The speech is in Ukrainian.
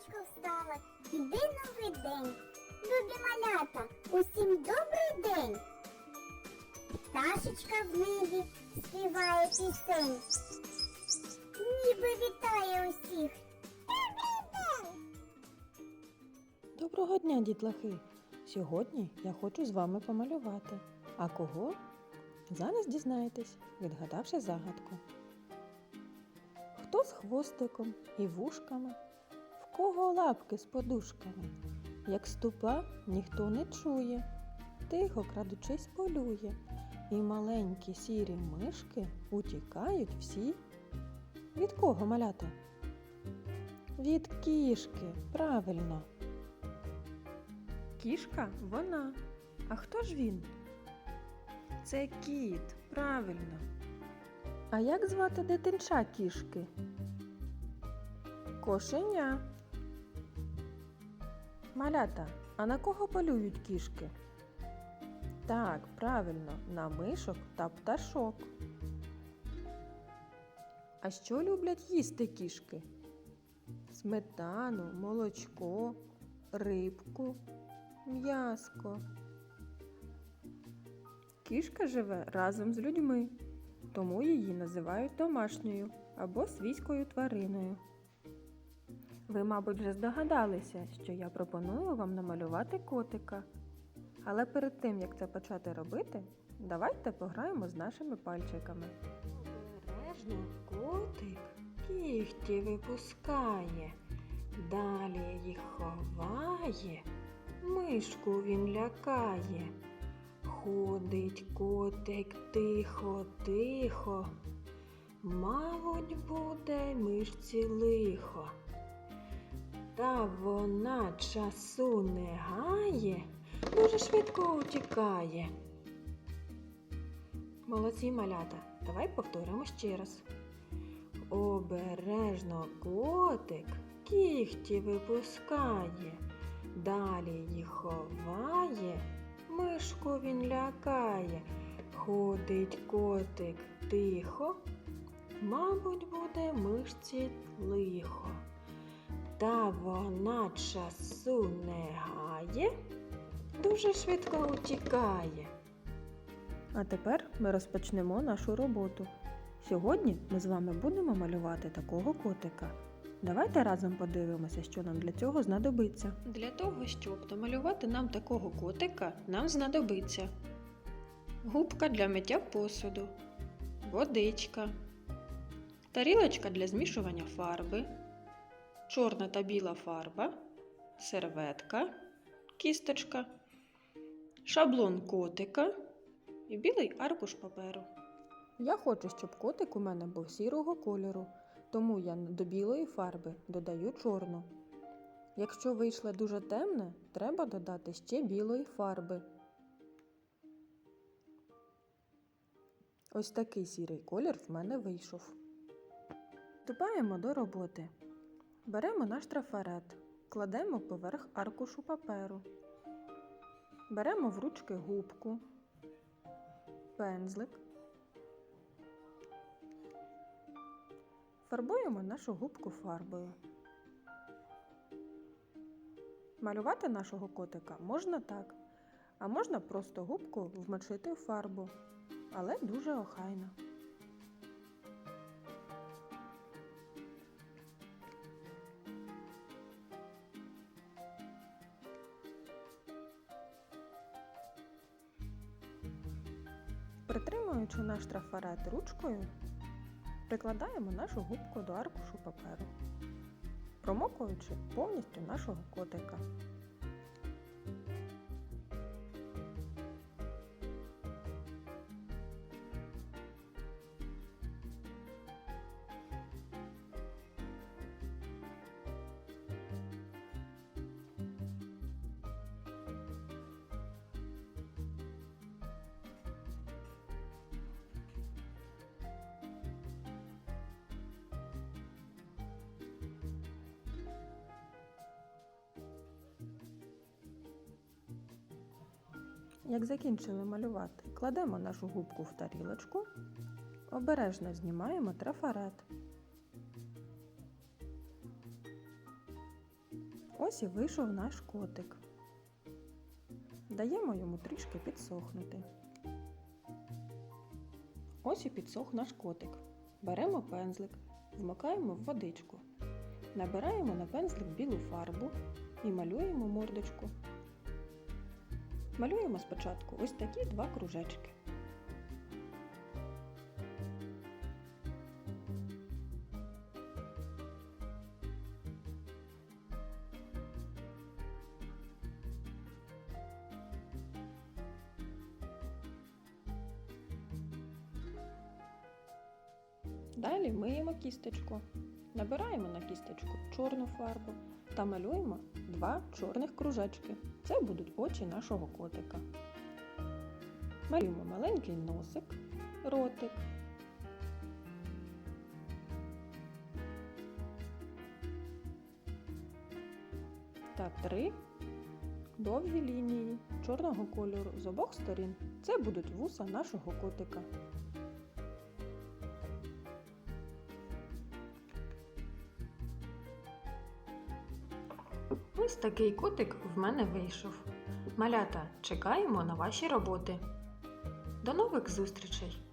раночку встала, іде новий день. Любі малята, усім добрий день. Пташечка в небі співає пісень. Ніби вітає усіх. Добрий день! Доброго дня, дітлахи! Сьогодні я хочу з вами помалювати. А кого? Зараз дізнаєтесь, відгадавши загадку. Хто з хвостиком і вушками, кого лапки з подушками, як ступа ніхто не чує, тихо крадучись полює, і маленькі сірі мишки утікають всі. Від кого малята? Від кішки, правильно. Кішка вона. А хто ж він? Це кіт, правильно. А як звати дитинча кішки? Кошеня. Малята, а на кого полюють кішки? Так, правильно, на мишок та пташок. А що люблять їсти кішки? Сметану, молочко, рибку, м'яско. Кішка живе разом з людьми, тому її називають домашньою або свійською твариною. Ви, мабуть, вже здогадалися, що я пропоную вам намалювати котика. Але перед тим, як це почати робити, давайте пограємо з нашими пальчиками. Обережно котик кіхті випускає, далі їх ховає, мишку він лякає. Ходить котик тихо-тихо, мабуть, буде мишці лихо. Та вона часу не гає, дуже швидко утікає. Молодці малята, давай повторимо ще раз. Обережно котик кіхті випускає, далі їх ховає, мишку він лякає, ходить котик тихо, мабуть, буде мишці лихо. Та вона часу не гає, дуже швидко утікає. А тепер ми розпочнемо нашу роботу. Сьогодні ми з вами будемо малювати такого котика. Давайте разом подивимося, що нам для цього знадобиться. Для того, щоб намалювати нам такого котика, нам знадобиться губка для миття посуду, водичка, тарілочка для змішування фарби, чорна та біла фарба, серветка, кісточка, шаблон котика і білий аркуш паперу. Я хочу, щоб котик у мене був сірого кольору, тому я до білої фарби додаю чорну. Якщо вийшло дуже темне, треба додати ще білої фарби. Ось такий сірий колір в мене вийшов. Вступаємо до роботи. Беремо наш трафарет, кладемо поверх аркушу паперу. Беремо в ручки губку, пензлик. Фарбуємо нашу губку фарбою. Малювати нашого котика можна так, а можна просто губку вмочити в фарбу, але дуже охайно. Притримуючи наш трафарет ручкою, прикладаємо нашу губку до аркушу паперу, промокуючи повністю нашого котика. Як закінчили малювати, кладемо нашу губку в тарілочку, обережно знімаємо трафарет. Ось і вийшов наш котик. Даємо йому трішки підсохнути. Ось і підсох наш котик. Беремо пензлик, вмикаємо в водичку. Набираємо на пензлик білу фарбу і малюємо мордочку. Малюємо спочатку ось такі два кружечки. Далі миємо кісточку. Набираємо на кісточку чорну фарбу та малюємо два чорних кружечки. Це будуть очі нашого котика. Малюємо маленький носик, ротик. Та три довгі лінії чорного кольору з обох сторін. Це будуть вуса нашого котика. Ось такий котик в мене вийшов. Малята, чекаємо на ваші роботи. До нових зустрічей!